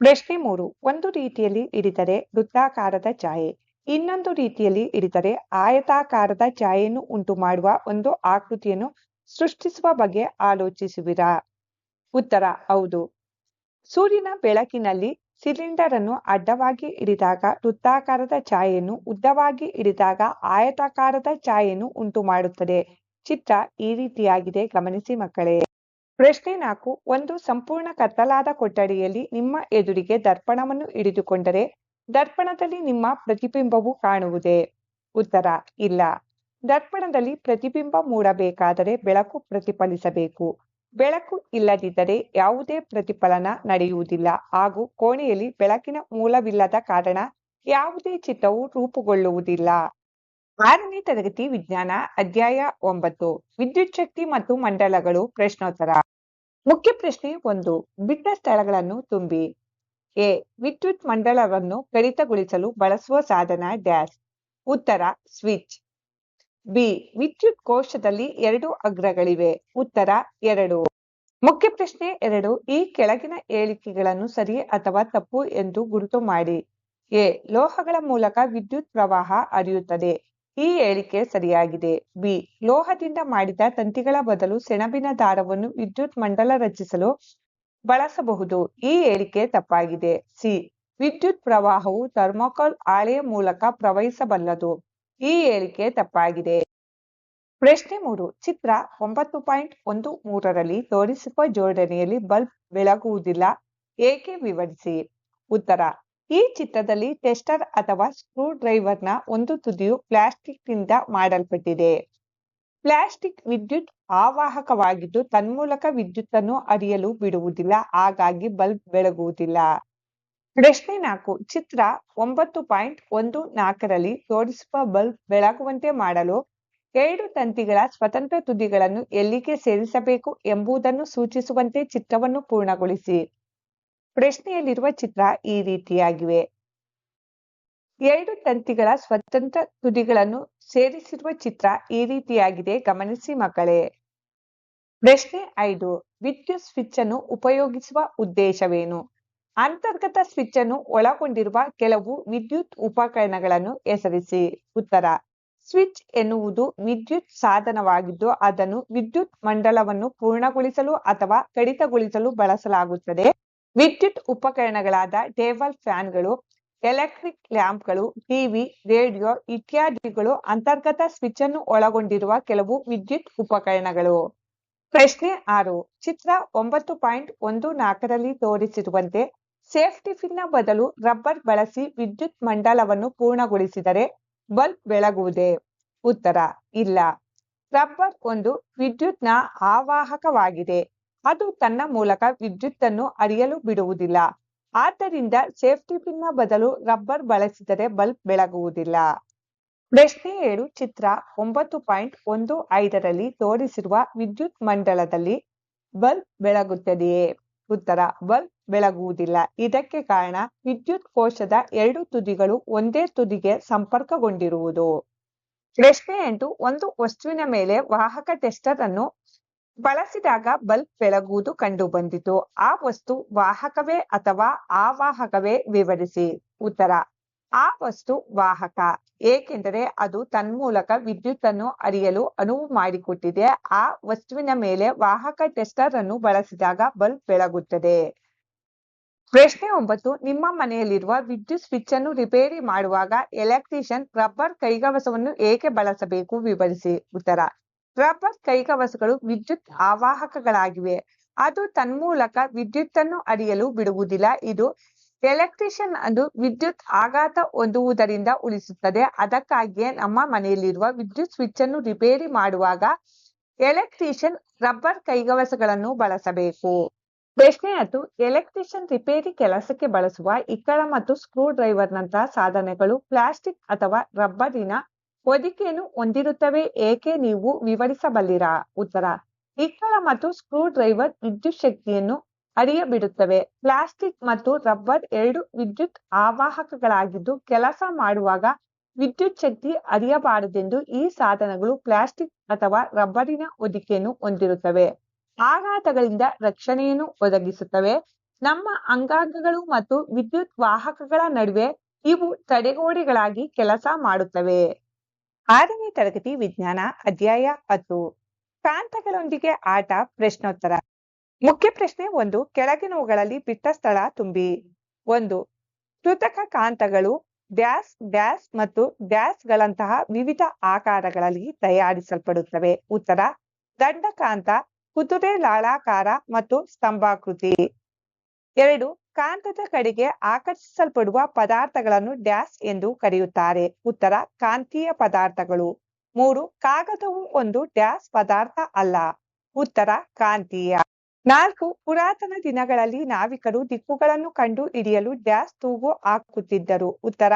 ಪ್ರಶ್ನೆ ಮೂರು. ಒಂದು ರೀತಿಯಲ್ಲಿ ಹಿಡಿದರೆ ವೃತ್ತಾಕಾರದ ಛಾಯೆ. ಇನ್ನೊಂದು ರೀತಿಯಲ್ಲಿ ಹಿಡಿದರೆ ಆಯತಾಕಾರದ ಛಾಯೆಯನ್ನು ಉಂಟು ಮಾಡುವ ಒಂದು ಆಕೃತಿಯನ್ನು ಸೃಷ್ಟಿಸುವ ಬಗ್ಗೆ ಆಲೋಚಿಸುವಿರಾ? ಉತ್ತರ. ಹೌದು. ಸೂರ್ಯನ ಬೆಳಕಿನಲ್ಲಿ ಸಿಲಿಂಡರ್ ಅನ್ನು ಅಡ್ಡವಾಗಿ ಹಿಡಿದಾಗ ವೃತ್ತಾಕಾರದ ಛಾಯೆಯನ್ನು ಉದ್ದವಾಗಿ ಹಿಡಿದಾಗ ಆಯತಾಕಾರದ ಛಾಯೆಯನ್ನು ಉಂಟು ಮಾಡುತ್ತದೆ ಚಿತ್ರ ಈ ರೀತಿಯಾಗಿದೆ. ಗಮನಿಸಿ ಮಕ್ಕಳೇ. ಪ್ರಶ್ನೆ ನಾಲ್ಕು. ಒಂದು ಸಂಪೂರ್ಣ ಕತ್ತಲಾದ ಕೊಠಡಿಯಲ್ಲಿ ನಿಮ್ಮ ಎದುರಿಗೆ ದರ್ಪಣವನ್ನು ಹಿಡಿದುಕೊಂಡರೆ ದರ್ಪಣದಲ್ಲಿ ನಿಮ್ಮ ಪ್ರತಿಬಿಂಬವು ಕಾಣುವುದೇ? ಉತ್ತರ, ಇಲ್ಲ. ದರ್ಪಣದಲ್ಲಿ ಪ್ರತಿಬಿಂಬ ಮೂಡಬೇಕಾದರೆ ಬೆಳಕು ಪ್ರತಿಫಲಿಸಬೇಕು. ಬೆಳಕು ಇಲ್ಲದಿದ್ದರೆ ಯಾವುದೇ ಪ್ರತಿಫಲನ ನಡೆಯುವುದಿಲ್ಲ. ಹಾಗೂ ಕೋಣೆಯಲ್ಲಿ ಬೆಳಕಿನ ಮೂಲವಿಲ್ಲದ ಕಾರಣ ಯಾವುದೇ ಚಿತ್ರವು ರೂಪುಗೊಳ್ಳುವುದಿಲ್ಲ. ಆರನೇ ತರಗತಿ ವಿಜ್ಞಾನ, ಅಧ್ಯಾಯ ಒಂಬತ್ತು, ವಿದ್ಯುತ್ ಶಕ್ತಿ ಮತ್ತು ಮಂಡಲಗಳು, ಪ್ರಶ್ನೋತ್ತರ. ಮುಖ್ಯ ಪ್ರಶ್ನೆ ಒಂದು, ಬಿಟ್ಟ ಸ್ಥಳಗಳನ್ನು ತುಂಬಿ. ಎ, ವಿದ್ಯುತ್ ಮಂಡಲವನ್ನು ಕಡಿತಗೊಳಿಸಲು ಬಳಸುವ ಸಾಧನ ಡ್ಯಾಶ್ ಉತ್ತರ, ಸ್ವಿಚ್. ಬಿ, ವಿದ್ಯುತ್ ಕೋಶದಲ್ಲಿ ಎರಡು ಅಗ್ರಗಳಿವೆ. ಉತ್ತರ, ಎರಡು. ಮುಖ್ಯ ಪ್ರಶ್ನೆ ಎರಡು, ಈ ಕೆಳಗಿನ ಹೇಳಿಕೆಗಳನ್ನು ಸರಿ ಅಥವಾ ತಪ್ಪು ಎಂದು ಗುರುತು ಮಾಡಿ. ಎ, ಲೋಹಗಳ ಮೂಲಕ ವಿದ್ಯುತ್ ಪ್ರವಾಹ ಹರಿಯುತ್ತದೆ. ಈ ಹೇಳಿಕೆ ಸರಿಯಾಗಿದೆ. ಬಿ. ಲೋಹದಿಂದ ಮಾಡಿದ ತಂತಿಗಳ ಬದಲು ಸೆಣಬಿನ ದಾರವನ್ನು ವಿದ್ಯುತ್ ಮಂಡಲ ರಚಿಸಲು ಬಳಸಬಹುದು. ಈ ಹೇಳಿಕೆ ತಪ್ಪಾಗಿದೆ. ಸಿ. ವಿದ್ಯುತ್ ಪ್ರವಾಹವು ಥರ್ಮೋಕಾಲ್ ಹಾಳೆಯ ಮೂಲಕ ಪ್ರವಹಿಸಬಲ್ಲದು. ಈ ಹೇಳಿಕೆ ತಪ್ಪಾಗಿದೆ. ಪ್ರಶ್ನೆ ಮೂರು. ಚಿತ್ರ ಒಂಬತ್ತು ಪಾಯಿಂಟ್ ಒಂದು ಮೂರರಲ್ಲಿ ತೋರಿಸಿರುವ ಜೋಡಣೆಯಲ್ಲಿ ಬಲ್ಬ್ ಬೆಳಗುವುದಿಲ್ಲ. ಏಕೆ ವಿವರಿಸಿ? ಉತ್ತರ. ಈ ಚಿತ್ರದಲ್ಲಿ ಟೆಸ್ಟರ್ ಅಥವಾ ಸ್ಕ್ರೂ ಡ್ರೈವರ್ನ ಒಂದು ತುದಿಯು ಪ್ಲಾಸ್ಟಿಕ್ನಿಂದ ಮಾಡಲ್ಪಟ್ಟಿದೆ. ಪ್ಲಾಸ್ಟಿಕ್ ವಿದ್ಯುತ್ ಆವಾಹಕವಾಗಿದ್ದು ತನ್ಮೂಲಕ ವಿದ್ಯುತ್ತನ್ನು ಅರಿಯಲು ಬಿಡುವುದಿಲ್ಲ, ಹಾಗಾಗಿ ಬಲ್ಬ್ ಬೆಳಗುವುದಿಲ್ಲ. ಪ್ರಶ್ನೆ ನಾಲ್ಕು, ಚಿತ್ರ ಒಂಬತ್ತು ಪಾಯಿಂಟ್ ಒಂದು ನಾಲ್ಕರಲ್ಲಿ ತೋರಿಸುವ ಬಲ್ಬ್ ಬೆಳಗುವಂತೆ ಮಾಡಲು ಎರಡು ತಂತಿಗಳ ಸ್ವತಂತ್ರ ತುದಿಗಳನ್ನು ಎಲ್ಲಿಗೆ ಸೇರಿಸಬೇಕು ಎಂಬುದನ್ನು ಸೂಚಿಸುವಂತೆ ಚಿತ್ರವನ್ನು ಪೂರ್ಣಗೊಳಿಸಿ. ಪ್ರಶ್ನೆಯಲ್ಲಿರುವ ಚಿತ್ರ ಈ ರೀತಿಯಾಗಿವೆ. ಎರಡು ತಂತಿಗಳ ಸ್ವತಂತ್ರ ತುದಿಗಳನ್ನು ಸೇರಿಸಿರುವ ಚಿತ್ರ ಈ ರೀತಿಯಾಗಿದೆ. ಗಮನಿಸಿ ಮಕ್ಕಳೇ. ಪ್ರಶ್ನೆ ಐದು, ವಿದ್ಯುತ್ ಸ್ವಿಚ್ ಅನ್ನು ಉಪಯೋಗಿಸುವ ಉದ್ದೇಶವೇನು? ಅಂತರ್ಗತ ಸ್ವಿಚ್ ಅನ್ನು ಒಳಗೊಂಡಿರುವ ಕೆಲವು ವಿದ್ಯುತ್ ಉಪಕರಣಗಳನ್ನು ಹೆಸರಿಸಿ. ಉತ್ತರ, ಸ್ವಿಚ್ ಎನ್ನುವುದು ವಿದ್ಯುತ್ ಸಾಧನವಾಗಿದ್ದು ಅದನ್ನು ವಿದ್ಯುತ್ ಮಂಡಲವನ್ನು ಪೂರ್ಣಗೊಳಿಸಲು ಅಥವಾ ಕಡಿತಗೊಳಿಸಲು ಬಳಸಲಾಗುತ್ತದೆ. ವಿದ್ಯುತ್ ಉಪಕರಣಗಳಾದ ಟೇಬಲ್ ಫ್ಯಾನ್ಗಳು, ಎಲೆಕ್ಟ್ರಿಕ್ ಲ್ಯಾಂಪ್ಗಳು, ಟಿವಿ, ರೇಡಿಯೋ ಇತ್ಯಾದಿಗಳು ಅಂತರ್ಗತ ಸ್ವಿಚ್ ಅನ್ನು ಒಳಗೊಂಡಿರುವ ಕೆಲವು ವಿದ್ಯುತ್ ಉಪಕರಣಗಳು. ಪ್ರಶ್ನೆ ಆರು. ಚಿತ್ರ ಒಂಬತ್ತು ಪಾಯಿಂಟ್ ಒಂದು ನಾಲ್ಕರಲ್ಲಿ ತೋರಿಸಿರುವಂತೆ ಸೇಫ್ಟಿ ಪಿನ್ನ ಬದಲು ರಬ್ಬರ್ ಬಳಸಿ ವಿದ್ಯುತ್ ಮಂಡಲವನ್ನು ಪೂರ್ಣಗೊಳಿಸಿದರೆ ಬಲ್ಬ್ ಬೆಳಗುವುದೇ? ಉತ್ತರ. ಇಲ್ಲ. ರಬ್ಬರ್ ಒಂದು ವಿದ್ಯುತ್ನ ಆವಾಹಕವಾಗಿದೆ. ಅದು ತನ್ನ ಮೂಲಕ ವಿದ್ಯುತ್ತನ್ನು ಅರಿಯಲು ಬಿಡುವುದಿಲ್ಲ. ಆದ್ದರಿಂದ ಸೇಫ್ಟಿ ಪಿನ್ನ ಬದಲು ರಬ್ಬರ್ ಬಳಸಿದರೆ ಬಲ್ಬ್ ಬೆಳಗುವುದಿಲ್ಲ. ಪ್ರಶ್ನೆ ಏಳು, ಚಿತ್ರ ಒಂಬತ್ತು ಪಾಯಿಂಟ್ ಒಂದು ಐದರಲ್ಲಿ ತೋರಿಸಿರುವ ವಿದ್ಯುತ್ ಮಂಡಲದಲ್ಲಿ ಬಲ್ಬ್ ಬೆಳಗುತ್ತದೆಯೇ? ಉತ್ತರ, ಬಲ್ಬ್ ಬೆಳಗುವುದಿಲ್ಲ. ಇದಕ್ಕೆ ಕಾರಣ ವಿದ್ಯುತ್ ಕೋಶದ ಎರಡು ತುದಿಗಳು ಒಂದೇ ತುದಿಗೆ ಸಂಪರ್ಕಗೊಂಡಿರುವುದು. ಪ್ರಶ್ನೆ ಎಂಟು, ಒಂದು ವಸ್ತುವಿನ ಮೇಲೆ ವಾಹಕ ಟೆಸ್ಟರ್ ಅನ್ನು ಬಳಸಿದಾಗ ಬಲ್ಬ್ ಬೆಳಗುವುದು ಕಂಡುಬಂದಿತು. ಆ ವಸ್ತು ವಾಹಕವೇ ಅಥವಾ ಅವಾಹಕವೇ ವಿವರಿಸಿ. ಉತ್ತರ, ಆ ವಸ್ತು ವಾಹಕ. ಏಕೆಂದರೆ ಅದು ತನ್ಮೂಲಕ ವಿದ್ಯುತ್ತನ್ನು ಅರಿಯಲು ಅನುವು ಮಾಡಿಕೊಟ್ಟಿದೆ. ಆ ವಸ್ತುವಿನ ಮೇಲೆ ವಾಹಕ ಟೆಸ್ಟರ್ ಅನ್ನು ಬಳಸಿದಾಗ ಬಲ್ಬ್ ಬೆಳಗುತ್ತದೆ. ಪ್ರಶ್ನೆ ಒಂಬತ್ತು, ನಿಮ್ಮ ಮನೆಯಲ್ಲಿರುವ ವಿದ್ಯುತ್ ಸ್ವಿಚ್ ಅನ್ನು ರಿಪೇರಿ ಮಾಡುವಾಗ ಎಲೆಕ್ಟ್ರಿಷಿಯನ್ ರಬ್ಬರ್ ಕೈಗವಸವನ್ನು ಏಕೆ ಬಳಸಬೇಕು? ವಿವರಿಸಿ. ಉತ್ತರ ರಬ್ಬರ್ ಕೈಗವಸುಗಳು ವಿದ್ಯುತ್ ಆವಾಹಕಗಳಾಗಿವೆ. ಅದು ತನ್ಮೂಲಕ ವಿದ್ಯುತ್ತನ್ನು ಅರಿಯಲು ಬಿಡುವುದಿಲ್ಲ. ಇದು ಎಲೆಕ್ಟ್ರಿಷಿಯನ್ ಅನ್ನು ವಿದ್ಯುತ್ ಆಘಾತ ಹೊಂದುವುದರಿಂದ ಉಳಿಸುತ್ತದೆ. ಅದಕ್ಕಾಗಿಯೇ ನಮ್ಮ ಮನೆಯಲ್ಲಿರುವ ವಿದ್ಯುತ್ ಸ್ವಿಚ್ ಅನ್ನು ರಿಪೇರಿ ಮಾಡುವಾಗ ಎಲೆಕ್ಟ್ರಿಷಿಯನ್ ರಬ್ಬರ್ ಕೈಗವಸುಗಳನ್ನು ಬಳಸಬೇಕು. ಪ್ರಶ್ನೆ ಹತ್ತು ಎಲೆಕ್ಟ್ರಿಷಿಯನ್ ರಿಪೇರಿ ಕೆಲಸಕ್ಕೆ ಬಳಸುವ ಇಕ್ಕಳ ಮತ್ತು ಸ್ಕ್ರೂ ಡ್ರೈವರ್ ನಂತಹ ಸಾಧನಗಳು ಪ್ಲಾಸ್ಟಿಕ್ ಅಥವಾ ರಬ್ಬರಿನ ಹೊದಿಕೆಯನ್ನು ಹೊಂದಿರುತ್ತವೆ, ಏಕೆ ನೀವು ವಿವರಿಸಬಲ್ಲಿರಾ? ಉತ್ತರ ಇಕ್ಕಳ ಮತ್ತು ಸ್ಕ್ರೂ ಡ್ರೈವರ್ ವಿದ್ಯುತ್ ಶಕ್ತಿಯನ್ನು ಹರಿಯಬಿಡುತ್ತವೆ. ಪ್ಲಾಸ್ಟಿಕ್ ಮತ್ತು ರಬ್ಬರ್ ಎರಡು ವಿದ್ಯುತ್ ಆವಾಹಕಗಳಾಗಿದ್ದು, ಕೆಲಸ ಮಾಡುವಾಗ ವಿದ್ಯುತ್ ಶಕ್ತಿ ಅರಿಯಬಾರದೆಂದು ಈ ಸಾಧನಗಳು ಪ್ಲಾಸ್ಟಿಕ್ ಅಥವಾ ರಬ್ಬರಿನ ಹೊದಿಕೆಯನ್ನು ಹೊಂದಿರುತ್ತವೆ. ಆಘಾತಗಳಿಂದ ರಕ್ಷಣೆಯನ್ನು ಒದಗಿಸುತ್ತವೆ. ನಮ್ಮ ಅಂಗಾಂಗಗಳು ಮತ್ತು ವಿದ್ಯುತ್ ವಾಹಕಗಳ ನಡುವೆ ಇವು ತಡೆಗೋಡೆಗಳಾಗಿ ಕೆಲಸ ಮಾಡುತ್ತವೆ. ಆರನೇ ತರಗತಿ ವಿಜ್ಞಾನ ಅಧ್ಯಾಯ ಹತ್ತು. ಕಾಂತಗಳೊಂದಿಗೆ ಆಟ, ಪ್ರಶ್ನೋತ್ತರ. ಮುಖ್ಯ ಪ್ರಶ್ನೆ ಒಂದು, ಕೆಳಗಿನವುಗಳಲ್ಲಿ ಬಿಟ್ಟ ಸ್ಥಳ ತುಂಬಿ. ಒಂದು, ಕೃತಕ ಕಾಂತಗಳು, ಡ್ಯಾಸ್ ಡ್ಯಾಸ್ ಮತ್ತು ಡ್ಯಾಸ್ಗಳಂತಹ ವಿವಿಧ ಆಕಾರಗಳಲ್ಲಿ ತಯಾರಿಸಲ್ಪಡುತ್ತವೆ. ಉತ್ತರ, ದಂಡಕಾಂತ, ಕುದುರೆ, ಲಾಳಾಕಾರ ಮತ್ತು ಸ್ತಂಭಾಕೃತಿ. ಎರಡು ಕಾಂತದ ಕಡೆಗೆ ಆಕರ್ಷಿಸಲ್ಪಡುವ ಪದಾರ್ಥಗಳನ್ನು ಡ್ಯಾಸ್ ಎಂದು ಕರೆಯುತ್ತಾರೆ. ಉತ್ತರ, ಕಾಂತೀಯ ಪದಾರ್ಥಗಳು. ಮೂರು, ಕಾಗದವು ಒಂದು ಡ್ಯಾಸ್ ಪದಾರ್ಥ ಅಲ್ಲ. ಉತ್ತರ, ಕಾಂತೀಯ. ನಾಲ್ಕು, ಪುರಾತನ ದಿನಗಳಲ್ಲಿ ನಾವಿಕರು ದಿಕ್ಕುಗಳನ್ನು ಕಂಡು ಹಿಡಿಯಲು ಡ್ಯಾಸ್ ತೂಗು ಹಾಕುತ್ತಿದ್ದರು. ಉತ್ತರ,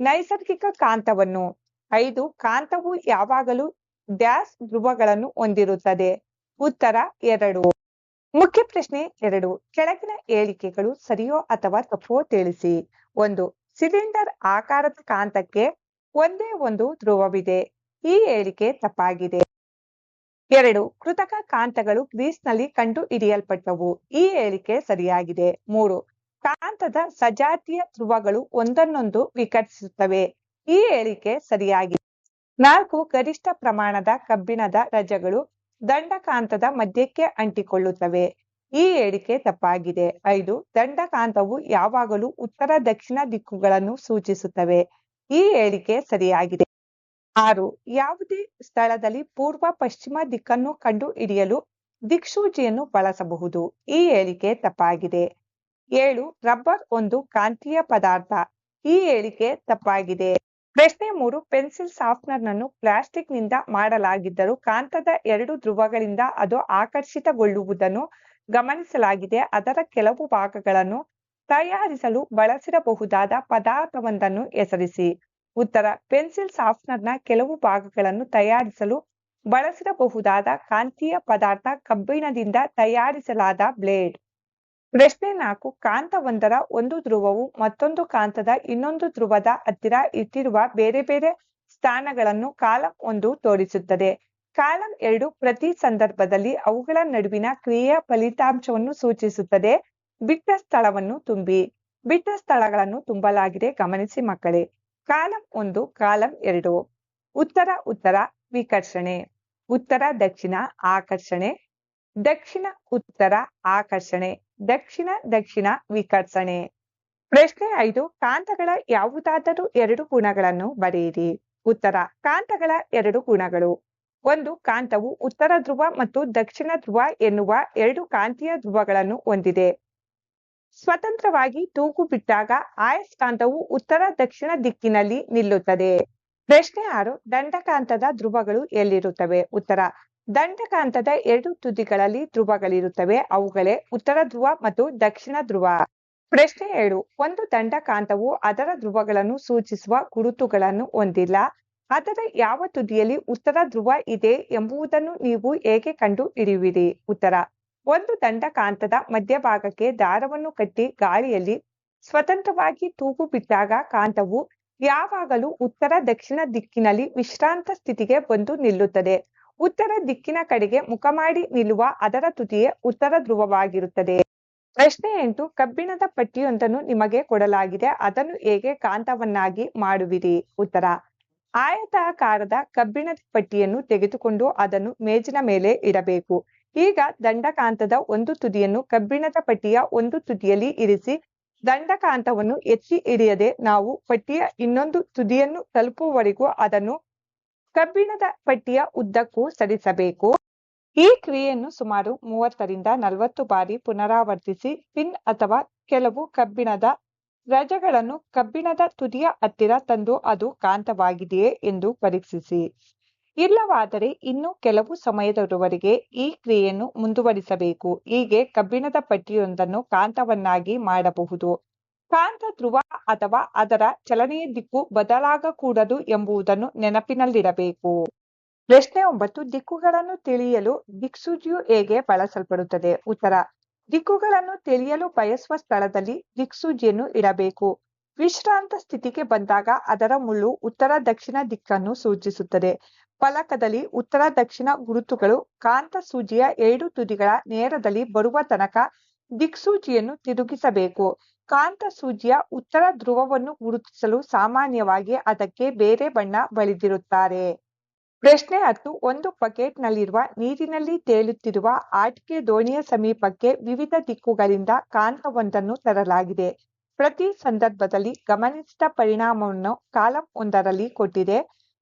ನೈಸರ್ಗಿಕ ಕಾಂತವನ್ನು. ಐದು, ಕಾಂತವು ಯಾವಾಗಲೂ ಡ್ಯಾಸ್ ಧ್ರುವಗಳನ್ನು ಹೊಂದಿರುತ್ತದೆ. ಉತ್ತರ, ಎರಡು. ಮುಖ್ಯ ಪ್ರಶ್ನೆ ಎರಡು. ಕೆಳಗಿನ ಹೇಳಿಕೆಗಳು ಸರಿಯೋ ಅಥವಾ ತಪ್ಪೋ ತಿಳಿಸಿ. ಒಂದು, ಸಿಲಿಂಡರ್ ಆಕಾರದ ಕಾಂತಕ್ಕೆ ಒಂದೇ ಒಂದು ಧ್ರುವವಿದೆ. ಈ ಹೇಳಿಕೆ ತಪ್ಪಾಗಿದೆ. ಎರಡು, ಕೃತಕ ಕಾಂತಗಳು ಗ್ರೀಸ್ನಲ್ಲಿ ಕಂಡು ಹಿಡಿಯಲ್ಪಟ್ಟವು ಈ ಹೇಳಿಕೆ ಸರಿಯಾಗಿದೆ. ಮೂರು, ಕಾಂತದ ಸಜಾತಿಯ ಧ್ರುವಗಳು ಒಂದನ್ನೊಂದು ವಿಕಟಿಸುತ್ತವೆ ಈ ಹೇಳಿಕೆ ಸರಿಯಾಗಿದೆ ನಾಲ್ಕು, ಗರಿಷ್ಠ ಪ್ರಮಾಣದ ಕಬ್ಬಿಣದ ರಜಗಳು ದಂಡಕಾಂತದ ಮಧ್ಯಕ್ಕೆ ಅಂಟಿಕೊಳ್ಳುತ್ತವೆ. ಈ ಹೇಳಿಕೆ ತಪ್ಪಾಗಿದೆ. ಐದು, ದಂಡಕಾಂತವು ಯಾವಾಗಲೂ ಉತ್ತರ ದಕ್ಷಿಣ ದಿಕ್ಕುಗಳನ್ನು ಸೂಚಿಸುತ್ತವೆ. ಈ ಹೇಳಿಕೆ ಸರಿಯಾಗಿದೆ. ಆರು, ಯಾವುದೇ ಸ್ಥಳದಲ್ಲಿ ಪೂರ್ವ ಪಶ್ಚಿಮ ದಿಕ್ಕನ್ನು ಕಂಡು ಹಿಡಿಯಲು ದಿಕ್ಸೂಚಿಯನ್ನು ಬಳಸಬಹುದು. ಈ ಹೇಳಿಕೆ ತಪ್ಪಾಗಿದೆ. ಏಳು, ರಬ್ಬರ್ ಒಂದು ಕಾಂತೀಯ ಪದಾರ್ಥ. ಈ ಹೇಳಿಕೆ ತಪ್ಪಾಗಿದೆ. ಪ್ರಶ್ನೆ ಮೂರು ಪೆನ್ಸಿಲ್ ಸಾಫ್ಟ್ನರ್ ನನ್ನು ಪ್ಲಾಸ್ಟಿಕ್ನಿಂದ ಮಾಡಲಾಗಿದ್ದರೂ ಕಾಂತದ ಎರಡು ಧ್ರುವಗಳಿಂದ ಅದು ಆಕರ್ಷಿತಗೊಳ್ಳುವುದನ್ನು ಗಮನಿಸಲಾಗಿದೆ. ಅದರ ಕೆಲವು ಭಾಗಗಳನ್ನು ತಯಾರಿಸಲು ಬಳಸಿರಬಹುದಾದ ಪದಾರ್ಥವೊಂದನ್ನು ಹೆಸರಿಸಿ. ಉತ್ತರ, ಪೆನ್ಸಿಲ್ ಸಾಫ್ಟ್ನರ್ನ ಕೆಲವು ಭಾಗಗಳನ್ನು ತಯಾರಿಸಲು ಬಳಸಿರಬಹುದಾದ ಕಾಂತೀಯ ಪದಾರ್ಥ ಕಬ್ಬಿಣದಿಂದ ತಯಾರಿಸಲಾದ ಬ್ಲೇಡ್. ಪ್ರಶ್ನೆ ನಾಲ್ಕು ಕಾಂತವೊಂದರ ಒಂದು ಧ್ರುವವು ಮತ್ತೊಂದು ಕಾಂತದ ಇನ್ನೊಂದು ಧ್ರುವದ ಹತ್ತಿರ ಇಟ್ಟಿರುವ ಬೇರೆ ಬೇರೆ ಸ್ಥಾನಗಳನ್ನು ಕಾಲಂ ಒಂದು ತೋರಿಸುತ್ತದೆ. ಕಾಲಂ ಎರಡು ಪ್ರತಿ ಸಂದರ್ಭದಲ್ಲಿ ಅವುಗಳ ನಡುವಿನ ಕ್ರಿಯೆಯ ಫಲಿತಾಂಶವನ್ನು ಸೂಚಿಸುತ್ತದೆ. ಬಿಟ್ಟ ಸ್ಥಳವನ್ನು ತುಂಬಿ, ಬಿಟ್ಟ ಸ್ಥಳಗಳನ್ನು ತುಂಬಲಾಗಿದೆ, ಗಮನಿಸಿ ಮಕ್ಕಳೇ. ಕಾಲಂ ಒಂದು, ಕಾಲಂ ಎರಡು. ಉತ್ತರ ಉತ್ತರ, ವಿಕರ್ಷಣೆ. ಉತ್ತರ, ದಕ್ಷಿಣ, ಆಕರ್ಷಣೆ. ದಕ್ಷಿಣ, ಉತ್ತರ, ಆಕರ್ಷಣೆ. ದಕ್ಷಿಣ ದಕ್ಷಿಣ, ವಿಕರ್ಷಣೆ. ಪ್ರಶ್ನೆ ಐದು, ಕಾಂತಗಳ ಯಾವುದಾದರೂ ಎರಡು ಗುಣಗಳನ್ನು ಬರೆಯಿರಿ. ಉತ್ತರ, ಕಾಂತಗಳ ಎರಡು ಗುಣಗಳು. ಒಂದು, ಕಾಂತವು ಉತ್ತರ ಧ್ರುವ ಮತ್ತು ದಕ್ಷಿಣ ಧ್ರುವ ಎನ್ನುವ ಎರಡು ಕಾಂತೀಯ ಧ್ರುವಗಳನ್ನು ಹೊಂದಿದೆ. ಸ್ವತಂತ್ರವಾಗಿ ತೂಗು ಬಿಟ್ಟಾಗ ಆಯಸ್ಕಾಂತವು ಉತ್ತರ ದಕ್ಷಿಣ ದಿಕ್ಕಿನಲ್ಲಿ ನಿಲ್ಲುತ್ತದೆ. ಪ್ರಶ್ನೆ ಆರು, ದಂಡಕಾಂತದ ಧ್ರುವಗಳು ಎಲ್ಲಿರುತ್ತವೆ? ಉತ್ತರ ದಂಡಕಾಂತದ ಎರಡು ತುದಿಗಳಲ್ಲಿ ಧ್ರುವಗಳಿರುತ್ತವೆ. ಅವುಗಳೇ ಉತ್ತರ ಧ್ರುವ ಮತ್ತು ದಕ್ಷಿಣ ಧ್ರುವ. ಪ್ರಶ್ನೆ ಏಳು ಒಂದು ದಂಡಕಾಂತವು ಅದರ ಧ್ರುವಗಳನ್ನು ಸೂಚಿಸುವ ಗುರುತುಗಳನ್ನು ಹೊಂದಿಲ್ಲ. ಅದರ ಯಾವ ತುದಿಯಲ್ಲಿ ಉತ್ತರ ಧ್ರುವ ಇದೆ ಎಂಬುದನ್ನು ನೀವು ಹೇಗೆ ಕಂಡು ಹಿಡಿಯುವಿರಿ ಉತ್ತರ. ಒಂದು ದಂಡಕಾಂತದ ಮಧ್ಯಭಾಗಕ್ಕೆ ದಾರವನ್ನು ಕಟ್ಟಿ ಗಾಳಿಯಲ್ಲಿ ಸ್ವತಂತ್ರವಾಗಿ ತೂಗು ಬಿಟ್ಟಾಗ ಕಾಂತವು ಯಾವಾಗಲೂ ಉತ್ತರ ದಕ್ಷಿಣ ದಿಕ್ಕಿನಲ್ಲಿ ವಿಶ್ರಾಂತ ಸ್ಥಿತಿಗೆ ಬಂದು ನಿಲ್ಲುತ್ತದೆ. ಉತ್ತರ ದಿಕ್ಕಿನ ಕಡೆಗೆ ಮುಖ ಮಾಡಿ ನಿಲ್ಲುವ ಅದರ ತುದಿಯೇ ಉತ್ತರ ಧ್ರುವವಾಗಿರುತ್ತದೆ. ಪ್ರಶ್ನೆ ಎಂಟು, ಕಬ್ಬಿಣದ ಪಟ್ಟಿಯೊಂದನ್ನು ನಿಮಗೆ ಕೊಡಲಾಗಿದೆ. ಅದನ್ನು ಹೇಗೆ ಕಾಂತವನ್ನಾಗಿ ಮಾಡುವಿರಿ? ಉತ್ತರ, ಆಯತಾಕಾರದ ಕಬ್ಬಿಣದ ಪಟ್ಟಿಯನ್ನು ತೆಗೆದುಕೊಂಡು ಅದನ್ನು ಮೇಜಿನ ಮೇಲೆ ಇಡಬೇಕು. ಈಗ ದಂಡಕಾಂತದ ಒಂದು ತುದಿಯನ್ನು ಕಬ್ಬಿಣದ ಪಟ್ಟಿಯ ಒಂದು ತುದಿಯಲ್ಲಿ ಇರಿಸಿ, ದಂಡಕಾಂತವನ್ನು ಎತ್ತಿ ಹಿಡಿಯದೆ ನಾವು ಪಟ್ಟಿಯ ಇನ್ನೊಂದು ತುದಿಯನ್ನು ತಲುಪುವವರೆಗೂ ಅದನ್ನು ಕಬ್ಬಿಣದ ಪಟ್ಟಿಯ ಉದ್ದಕ್ಕೂ ಸರಿಸಬೇಕು ಈ ಕ್ರಿಯೆಯನ್ನು ಸುಮಾರು ಮೂವತ್ತರಿಂದ ನಲವತ್ತು ಬಾರಿ ಪುನರಾವರ್ತಿಸಿ, ಪಿನ್ ಅಥವಾ ಕೆಲವು ಕಬ್ಬಿಣದ ರಜಗಳನ್ನು ಕಬ್ಬಿಣದ ತುದಿಯ ಹತ್ತಿರ ತಂದು ಅದು ಕಾಂತವಾಗಿದೆಯೇ ಎಂದು ಪರೀಕ್ಷಿಸಿ. ಇಲ್ಲವಾದರೆ ಇನ್ನು ಕೆಲವು ಸಮಯದವರೆಗೆ ಈ ಕ್ರಿಯೆಯನ್ನು ಮುಂದುವರಿಸಬೇಕು. ಹೀಗೆ ಕಬ್ಬಿಣದ ಪಟ್ಟಿಯೊಂದನ್ನು ಕಾಂತವನ್ನಾಗಿ ಮಾಡಬಹುದು. ಕಾಂತ ಧ್ರುವ ಅಥವಾ ಅದರ ಚಲನೆಯ ದಿಕ್ಕು ಬದಲಾಗಕೂಡದು ಎಂಬುದನ್ನು ನೆನಪಿನಲ್ಲಿಡಬೇಕು. ಪ್ರಶ್ನೆ ಒಂಬತ್ತು, ದಿಕ್ಕುಗಳನ್ನು ತಿಳಿಯಲು ದಿಕ್ಸೂಚಿಯು ಹೇಗೆ ಬಳಸಲ್ಪಡುತ್ತದೆ? ಉತ್ತರ, ದಿಕ್ಕುಗಳನ್ನು ತಿಳಿಯಲು ಬಯಸುವ ಸ್ಥಳದಲ್ಲಿ ದಿಕ್ಸೂಜಿಯನ್ನು ಇಡಬೇಕು. ವಿಶ್ರಾಂತ ಸ್ಥಿತಿಗೆ ಬಂದಾಗ ಅದರ ಮುಳ್ಳು ಉತ್ತರ ದಕ್ಷಿಣ ದಿಕ್ಕನ್ನು ಸೂಚಿಸುತ್ತದೆ. ಫಲಕದಲ್ಲಿ ಉತ್ತರ ದಕ್ಷಿಣ ಗುರುತುಗಳು ಕಾಂತ ಸೂಜಿಯ ಎರಡು ತುದಿಗಳ ನೇರದಲ್ಲಿ ಬರುವ ತನಕ ದಿಕ್ಸೂಚಿಯನ್ನು ತಿರುಗಿಸಬೇಕು. ಕಾಂತ ಸೂಜಿಯ ಉತ್ತರ ಧ್ರುವವನ್ನು ಗುರುತಿಸಲು ಸಾಮಾನ್ಯವಾಗಿ ಅದಕ್ಕೆ ಬೇರೆ ಬಣ್ಣ ಬಳಿದಿರುತ್ತಾರೆ. ಪ್ರಶ್ನೆ ಹತ್ತು, ಒಂದು ಬಕೆಟ್ ನಲ್ಲಿರುವ ನೀರಿನಲ್ಲಿ ತೇಲುತ್ತಿರುವ ಆಟಿಕೆ ದೋಣಿಯ ಸಮೀಪಕ್ಕೆ ವಿವಿಧ ದಿಕ್ಕುಗಳಿಂದ ಕಾಂತವೊಂದನ್ನು ತರಲಾಗಿದೆ. ಪ್ರತಿ ಸಂದರ್ಭದಲ್ಲಿ ಗಮನಿಸಿದ ಪರಿಣಾಮವನ್ನು ಕಾಲಂ ಒಂದರಲ್ಲಿ ಕೊಟ್ಟಿದೆ.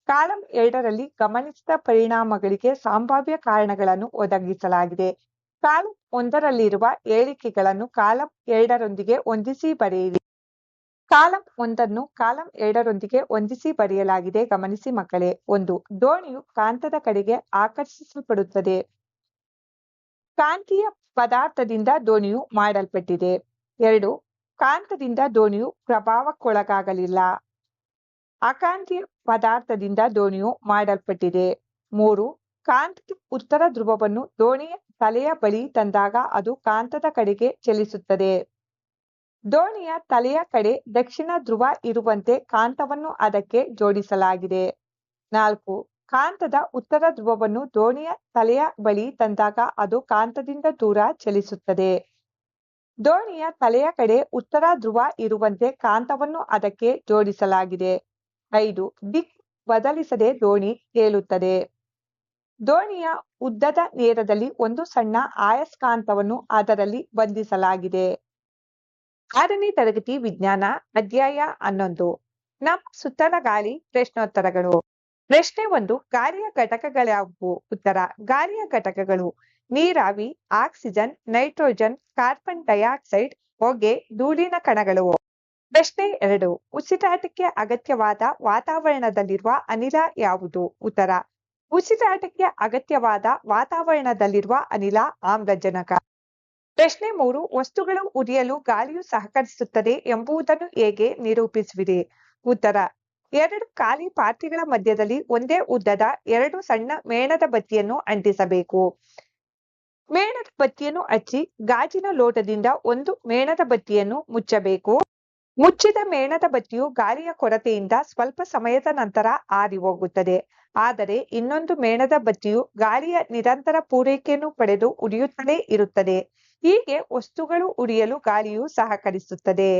ಕಾಲಂ ಎರಡರಲ್ಲಿ ಗಮನಿಸಿದ ಪರಿಣಾಮಗಳಿಗೆ ಸಂಭಾವ್ಯ ಕಾರಣಗಳನ್ನು ಒದಗಿಸಲಾಗಿದೆ. ಕಾಲಂ ಒಂದರಲ್ಲಿರುವ ಹೇಳಿಕೆಗಳನ್ನು ಕಾಲಂ ಎರಡರೊಂದಿಗೆ ಹೊಂದಿಸಿ ಬರೆಯಿರಿ. ಕಾಲಂ ಒಂದನ್ನು ಕಾಲಂ ಎರಡರೊಂದಿಗೆ ಹೊಂದಿಸಿ ಬರೆಯಲಾಗಿದೆ. ಗಮನಿಸಿ ಮಕ್ಕಳೇ, ಒಂದು ದೋಣಿಯು ಕಾಂತದ ಕಡೆಗೆ ಆಕರ್ಷಿಸಲ್ಪಡುತ್ತದೆ. ಕಾಂತೀಯ ಪದಾರ್ಥದಿಂದ ದೋಣಿಯು ಮಾಡಲ್ಪಟ್ಟಿದೆ. ಎರಡು, ಕಾಂತದಿಂದ ದೋಣಿಯು ಪ್ರಭಾವಕ್ಕೊಳಗಾಗಲಿಲ್ಲ. ಅಕಾಂತೀಯ ಪದಾರ್ಥದಿಂದ ದೋಣಿಯು ಮಾಡಲ್ಪಟ್ಟಿದೆ. ಮೂರು ಕಾಂತದ ಉತ್ತರ ಧ್ರುವವನ್ನು ದೋಣಿಯ ತಲೆಯ ಬಳಿ ತಂದಾಗ ಅದು ಕಾಂತದ ಕಡೆಗೆ ಚಲಿಸುತ್ತದೆ. ದೋಣಿಯ ತಲೆಯ ಕಡೆ ದಕ್ಷಿಣ ಧ್ರುವ ಇರುವಂತೆ ಕಾಂತವನ್ನು ಅದಕ್ಕೆ ಜೋಡಿಸಲಾಗಿದೆ. ನಾಲ್ಕು, ಕಾಂತದ ಉತ್ತರ ಧ್ರುವವನ್ನು ದೋಣಿಯ ತಲೆಯ ಬಳಿ ತಂದಾಗ ಅದು ಕಾಂತದಿಂದ ದೂರ ಚಲಿಸುತ್ತದೆ. ದೋಣಿಯ ತಲೆಯ ಕಡೆ ಉತ್ತರ ಧ್ರುವ ಇರುವಂತೆ ಕಾಂತವನ್ನು ಅದಕ್ಕೆ ಜೋಡಿಸಲಾಗಿದೆ. ಐದು ದಿಕ್ ಬದಲಿಸದೆ ದೋಣಿ ತೇಲುತ್ತದೆ. ದೋಣಿಯ ಉದ್ದದ ನೇರದಲ್ಲಿ ಒಂದು ಸಣ್ಣ ಆಯಸ್ಕಾಂತವನ್ನು ಅದರಲ್ಲಿ ಬಂಧಿಸಲಾಗಿದೆ. ಆರನೇ ತರಗತಿ ವಿಜ್ಞಾನ, ಅಧ್ಯಾಯ ಹನ್ನೊಂದು. ನಮ್ಮ ಸುತ್ತಲ ಗಾಳಿ ಪ್ರಶ್ನೋತ್ತರಗಳು. ಪ್ರಶ್ನೆ ಒಂದು, ಗಾಳಿಯ ಘಟಕಗಳ್ಯಾವುವು ಉತ್ತರ, ಗಾಳಿಯ ಘಟಕಗಳು. ನೀರಾವಿ, ಆಕ್ಸಿಜನ್, ನೈಟ್ರೋಜನ್, ಕಾರ್ಬನ್ ಡೈಆಕ್ಸೈಡ್, ಹೊಗೆ, ಧೂಳಿನ ಕಣಗಳು. ಪ್ರಶ್ನೆ ಎರಡು, ಉಸಿರಾಟಕ್ಕೆ ಅಗತ್ಯವಾದ ವಾತಾವರಣದಲ್ಲಿರುವ ಅನಿಲ ಯಾವುದು? ಉತ್ತರ ಉಸಿರಾಟಕ್ಕೆ ಅಗತ್ಯವಾದ ವಾತಾವರಣದಲ್ಲಿರುವ ಅನಿಲ, ಆಮ್ಲಜನಕ. ಪ್ರಶ್ನೆ ಮೂರು, ವಸ್ತುಗಳು ಉರಿಯಲು ಗಾಳಿಯು ಸಹಕರಿಸುತ್ತದೆ ಎಂಬುದನ್ನು ಹೇಗೆ ನಿರೂಪಿಸುವಿರಿ? ಉತ್ತರ, ಎರಡು ಖಾಲಿ ಪಾತ್ರೆಗಳ ಮಧ್ಯದಲ್ಲಿ ಒಂದೇ ಉದ್ದದ ಎರಡು ಸಣ್ಣ ಮೇಣದ ಬತ್ತಿಯನ್ನು ಅಂಟಿಸಬೇಕು. ಮೇಣದ ಬತ್ತಿಯನ್ನು ಹಚ್ಚಿ ಗಾಜಿನ ಲೋಟದಿಂದ ಒಂದು ಮೇಣದ ಬತ್ತಿಯನ್ನು ಮುಚ್ಚಬೇಕು. ಮುಚ್ಚಿದ ಮೇಣದ ಬತ್ತಿಯು ಗಾಳಿಯ ಕೊರತೆಯಿಂದ ಸ್ವಲ್ಪ ಸಮಯದ ನಂತರ ಆರಿ ಹೋಗುತ್ತದೆ ಆದರೆ ಇನ್ನೊಂದು ಮೇಣದ ಬತ್ತಿಯು ಗಾಳಿಯ ನಿರಂತರ ಪೂರೈಕೆಯನ್ನು ಪಡೆದು ಉರಿಯುತ್ತಲೇ ಇರುತ್ತದೆ. ಹೀಗೆ ವಸ್ತುಗಳು ಉರಿಯಲು ಗಾಳಿಯು ಸಹಕರಿಸುತ್ತದೆ.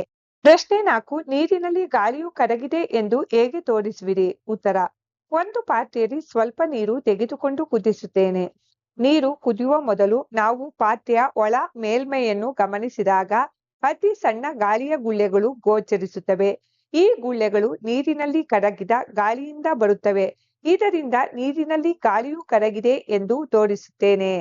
ಪ್ರಶ್ನೆ ನಾಲ್ಕು, ನೀರಿನಲ್ಲಿ ಗಾಳಿಯು ಕರಗಿದೆ ಎಂದು ಹೇಗೆ ತೋರಿಸುವಿರಿ? ಉತ್ತರ, ಒಂದು ಪಾತ್ರೆಯಲ್ಲಿ ಸ್ವಲ್ಪ ನೀರು ತೆಗೆದುಕೊಂಡು ಕುದಿಸುತ್ತೇನೆ. ನೀರು ಕುದಿಯುವ ಮೊದಲು ನಾವು ಪಾತ್ರೆಯ ಒಳ ಮೇಲ್ಮೈಯನ್ನು ಗಮನಿಸಿದಾಗ ಅತಿ ಸಣ್ಣ ಗಾಳಿಯ ಗುಳ್ಳೆಗಳು ಗೋಚರಿಸುತ್ತವೆ. ಈ ಗುಳ್ಳೆಗಳು ನೀರಿನಲ್ಲಿ ಕರಗಿದ ಗಾಳಿಯಿಂದ ಬರುತ್ತವೆ. ಇದರಿಂದ ನೀರಿನಲ್ಲಿ ಗಾಳಿಯು ಕರಗಿದೆ ಎಂದು ತೋರಿಸುತ್ತೇನೆ.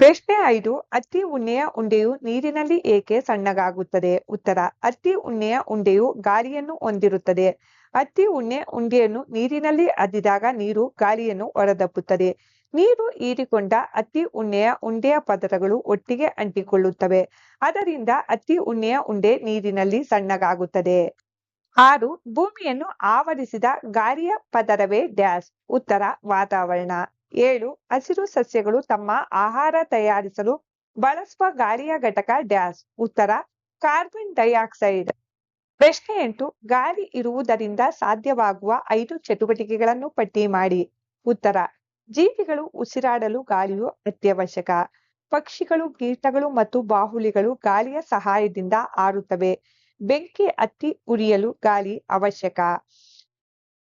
ಪ್ರಶ್ನೆ ಐದು ಅತ್ತಿ ಉಣ್ಣೆಯ ಉಂಡೆಯು ನೀರಿನಲ್ಲಿ ಏಕೆ ಸಣ್ಣಗಾಗುತ್ತದೆ? ಉತ್ತರ ಅತ್ತಿ ಉಣ್ಣೆಯ ಉಂಡೆಯು ಗಾಳಿಯನ್ನು ಹೊಂದಿರುತ್ತದೆ. ಅತ್ತಿ ಉಣ್ಣೆ ಉಂಡೆಯನ್ನು ನೀರಿನಲ್ಲಿ ಅದ್ದಿದಾಗ ನೀರು ಗಾಳಿಯನ್ನು ಹೊರದಬ್ಬುತ್ತದೆ. ನೀರು ಹೀರಿಕೊಂಡ ಅತ್ತಿ ಉಣ್ಣೆಯ ಉಂಡೆಯ ಪದರಗಳು ಒಟ್ಟಿಗೆ ಅಂಟಿಕೊಳ್ಳುತ್ತವೆ. ಅದರಿಂದ ಅತ್ತಿ ಉಣ್ಣೆಯ ಉಂಡೆ ನೀರಿನಲ್ಲಿ ಸಣ್ಣಗಾಗುತ್ತದೆ. ಆರು, ಭೂಮಿಯನ್ನು ಆವರಿಸಿದ ಗಾಳಿಯ ಪದರವೇ ಡ್ಯಾಶ್. ಉತ್ತರ, ವಾತಾವರಣ. ಏಳು, ಹಸಿರು ಸಸ್ಯಗಳು ತಮ್ಮ ಆಹಾರ ತಯಾರಿಸಲು ಬಳಸುವ ಗಾಳಿಯ ಘಟಕ ಡ್ಯಾಶ್. ಉತ್ತರ, ಕಾರ್ಬನ್ ಡೈಆಕ್ಸೈಡ್. ಪ್ರಶ್ನೆ ಎಂಟು ಗಾಳಿ ಇರುವುದರಿಂದ ಸಾಧ್ಯವಾಗುವ ಐದು ಚಟುವಟಿಕೆಗಳನ್ನು ಪಟ್ಟಿ ಮಾಡಿ. ಉತ್ತರ, ಜೀವಿಗಳು ಉಸಿರಾಡಲು ಗಾಳಿಯು ಅತ್ಯವಶ್ಯಕ. ಪಕ್ಷಿಗಳು, ಕೀಟಗಳು ಮತ್ತು ಬಾಹುಲಿಗಳು ಗಾಳಿಯ ಸಹಾಯದಿಂದ ಹಾರುತ್ತವೆ ಬೆಂಕಿ ಹತ್ತಿ ಉರಿಯಲು ಗಾಳಿ ಅವಶ್ಯಕ.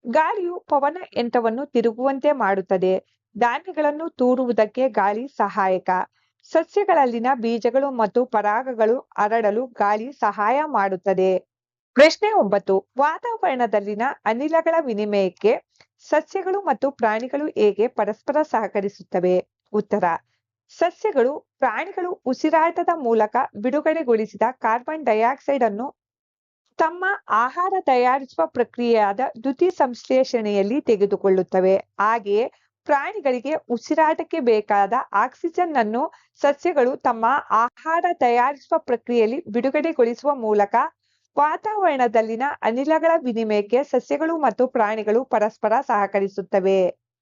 ಗಾಳಿಯು ಪವನ ಯಂತ್ರವನ್ನು ತಿರುಗುವಂತೆ ಮಾಡುತ್ತದೆ. ಧಾನ್ಯಗಳನ್ನು ತೂರುವುದಕ್ಕೆ ಗಾಳಿ ಸಹಾಯಕ. ಸಸ್ಯಗಳಲ್ಲಿನ ಬೀಜಗಳು ಮತ್ತು ಪರಾಗಗಳು ಹರಡಲು ಗಾಳಿ ಸಹಾಯ ಮಾಡುತ್ತದೆ. ಪ್ರಶ್ನೆ ಒಂಬತ್ತು. ವಾತಾವರಣದಲ್ಲಿನ ಅನಿಲಗಳ ವಿನಿಮಯಕ್ಕೆ ಸಸ್ಯಗಳು ಮತ್ತು ಪ್ರಾಣಿಗಳು ಹೇಗೆ ಪರಸ್ಪರ ಸಹಕರಿಸುತ್ತವೆ? ಉತ್ತರ. ಸಸ್ಯಗಳು ಪ್ರಾಣಿಗಳು ಉಸಿರಾಟದ ಮೂಲಕ ಬಿಡುಗಡೆಗೊಳಿಸಿದ ಕಾರ್ಬನ್ ಡೈಆಕ್ಸೈಡ್ ಅನ್ನು ತಮ್ಮ ಆಹಾರ ತಯಾರಿಸುವ ಪ್ರಕ್ರಿಯೆಯಾದ ದ್ಯುತಿ ಸಂಶ್ಲೇಷಣೆಯಲ್ಲಿ ತೆಗೆದುಕೊಳ್ಳುತ್ತವೆ. ಹಾಗೆಯೇ ಪ್ರಾಣಿಗಳಿಗೆ ಉಸಿರಾಟಕ್ಕೆ ಬೇಕಾದ ಆಕ್ಸಿಜನ್ ಅನ್ನು ಸಸ್ಯಗಳು ತಮ್ಮ ಆಹಾರ ತಯಾರಿಸುವ ಪ್ರಕ್ರಿಯೆಯಲ್ಲಿ ಬಿಡುಗಡೆಗೊಳಿಸುವ ಮೂಲಕ ವಾತಾವರಣದಲ್ಲಿನ ಅನಿಲಗಳ ವಿನಿಮಯಕ್ಕೆ ಸಸ್ಯಗಳು ಮತ್ತು ಪ್ರಾಣಿಗಳು ಪರಸ್ಪರ ಸಹಕರಿಸುತ್ತವೆ.